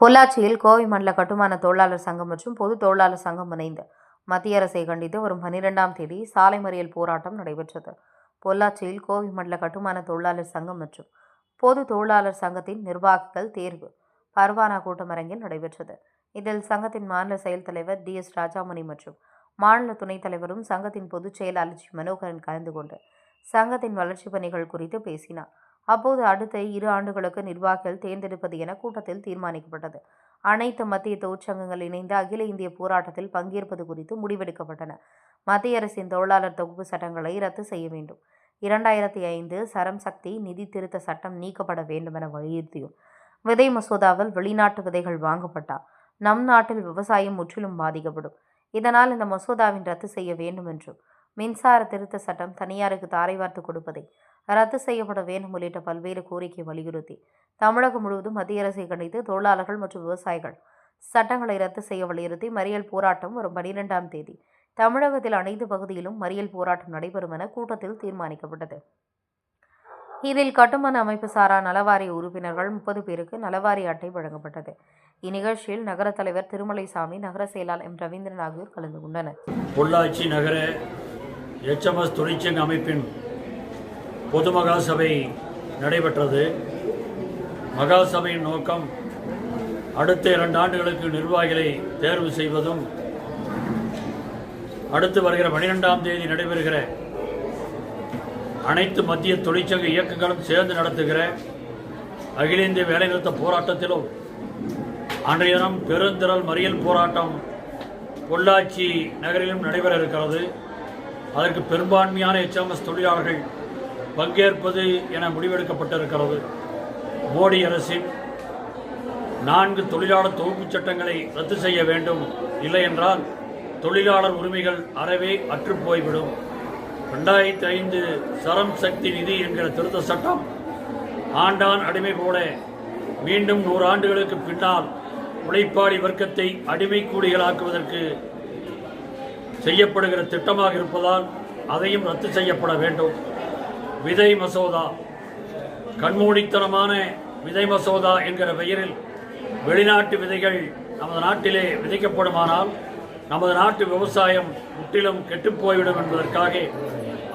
பொள்ளாச்சியில் கோவை மண்டல கட்டுமான தொழிலாளர் சங்கம் மற்றும் பொது தொழிலாளர் சங்கம் இணைந்து மத்திய அரசை கண்டித்து வரும் பனிரெண்டாம் தேதி சாலை மறியல் போராட்டம் நடைபெற்றது. பொள்ளாச்சியில் கோவை மண்டல கட்டுமான தொழிலாளர் சங்கம் மற்றும் பொது தொழிலாளர் சங்கத்தின் நிர்வாகிகள் தேர்வு பர்வானா கூட்டமரங்கில் நடைபெற்றது. இதில் சங்கத்தின் மாநில செயல் தலைவர் டி. எஸ். ராஜாமணி மற்றும் மாநில துணைத் தலைவரும் சங்கத்தின் பொதுச் செயலாளர் மனோகரன் கலந்து கொண்டு சங்கத்தின் வளர்ச்சிப் பணிகள் குறித்து பேசினார். அப்போது அடுத்த இரு ஆண்டுகளுக்கு நிர்வாகிகள் தேர்ந்தெடுப்பது என கூட்டத்தில் தீர்மானிக்கப்பட்டது. அனைத்து மத்திய தொழிற்சங்கங்கள் இணைந்து அகில இந்திய போராட்டத்தில் பங்கேற்பது குறித்து முடிவெடுக்கப்பட்டன. மத்திய அரசின் தொழிலாளர் தொகுப்பு சட்டங்களை ரத்து செய்ய வேண்டும். இரண்டாயிரத்தி ஐந்து சரம் சக்தி நிதி திருத்த சட்டம் நீக்கப்பட வேண்டும் என வலியுறுத்தியும் விதை மசோதாவில் வெளிநாட்டு விதைகள் வாங்கப்பட்டால் நம் நாட்டில் விவசாயம் முற்றிலும் பாதிக்கப்படும். இதனால் இந்த மசோதாவின் ரத்து செய்ய வேண்டும் என்றும் மின்சார திருத்த சட்டம் தனியாருக்கு தாரை வார்த்து கொடுப்பதை ரத்து செய்யப்பட வேண்டும் உள்ளிட்ட பல்வேறு கோரிக்கை வலியுறுத்தி தமிழகம் முழுவதும் மத்திய அரசை கண்டித்து தொழிலாளர்கள் மற்றும் விவசாயிகள் சட்டங்களை ரத்து செய்ய வலியுறுத்தி மறியல் போராட்டம் வரும் பனிரெண்டாம் தேதி தமிழகத்தில் அனைத்து பகுதியிலும் மறியல் போராட்டம் நடைபெறும் என கூட்டத்தில் தீர்மானிக்கப்பட்டது. இதில் கட்டுமான அமைப்பு சாரா நலவாரிய உறுப்பினர்கள் முப்பது பேருக்கு நலவாரிய அட்டை வழங்கப்பட்டது. இந்நிகழ்ச்சியில் நகர தலைவர் திருமலைசாமி நகர செயலாளர் எம். ரவீந்திரன் ஆகியோர் கலந்து கொண்டனர். பொள்ளாச்சி நகர எச்எம்எஸ் தொழிற்சங்க அமைப்பின் பொது மகாசபை நடைபெற்றது. மகாசபையின் நோக்கம் அடுத்த இரண்டு ஆண்டுகளுக்கு நிர்வாகிகளை தேர்வு செய்வதும் அடுத்து வருகிற பனிரெண்டாம் தேதி நடைபெறுகிற அனைத்து மத்திய தொழிற்சங்க இயக்கங்களும் சேர்ந்து நடத்துகிற அகில இந்திய வேலைநிறுத்த போராட்டத்திலும் அன்றைய தினம் பெருந்திரள் மறியல் போராட்டம் பொள்ளாச்சி நகரிலும் நடைபெற இருக்கிறது. அதற்கு பெரும்பான்மையான எச்எம்எஸ் தொழிலாளர்கள் பங்கேற்பது என முடிவெடுக்கப்பட்டிருக்கிறது. மோடி அரசின் நான்கு தொழிலாளர் தொகுப்புச் சட்டங்களை ரத்து செய்ய வேண்டும். இல்லை என்றால் தொழிலாளர் உரிமைகள் அறவே அற்றுப்போய்விடும் ரெண்டாயிரத்தி ஐந்து சரம் சக்தி நிதி என்கிற திருத்த சட்டம் ஆண்டான் அடிமை போல மீண்டும் நூறு ஆண்டுகளுக்கு பின்னால் உழைப்பாளி வர்க்கத்தை அடிமை கூலிகளாக்குவதற்கு செய்யப்படுகிற திட்டமாக இருப்பதால் அதையும் ரத்து செய்யப்பட வேண்டும். விதை மசோதா. கண்மூடித்தனமான விதை மசோதா என்கிற பெயரில் வெளிநாட்டு விதைகள் நமது நாட்டிலே விதைக்கப்படுமானால் நமது நாட்டு விவசாயம் முற்றிலும் கெட்டுப்போய்விடும் என்பதற்காக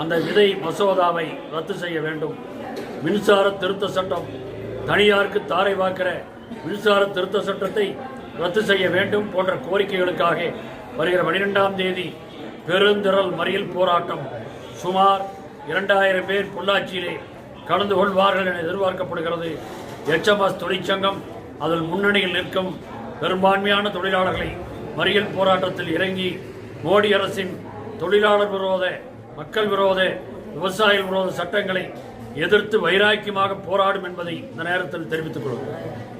அந்த விதை மசோதாவை ரத்து செய்ய வேண்டும். மின்சார திருத்த சட்டம். தனியாருக்கு தாரை வாக்கிற மின்சார திருத்த சட்டத்தை ரத்து செய்ய வேண்டும் போன்ற கோரிக்கைகளுக்காக வருகிற பனிரெண்டாம் தேதி பெருந்திரள் மறியல் போராட்டம். சுமார் இரண்டாயிரம் பேர் பொள்ளாச்சியிலே கலந்து கொள்வார்கள் என எதிர்பார்க்கப்படுகிறது. எச்எம்எஸ் தொழிற்சங்கம் அதில் முன்னணியில் நிற்கும் பெரும்பான்மையான தொழிலாளர்களை மறியல் போராட்டத்தில் இறங்கி மோடி அரசின் தொழிலாளர் விரோத மக்கள் விரோத விவசாய விரோத சட்டங்களை எதிர்த்து வைராக்கியமாக போராடும் என்பதை இந்த நேரத்தில் தெரிவித்துக் கொள்கிறேன்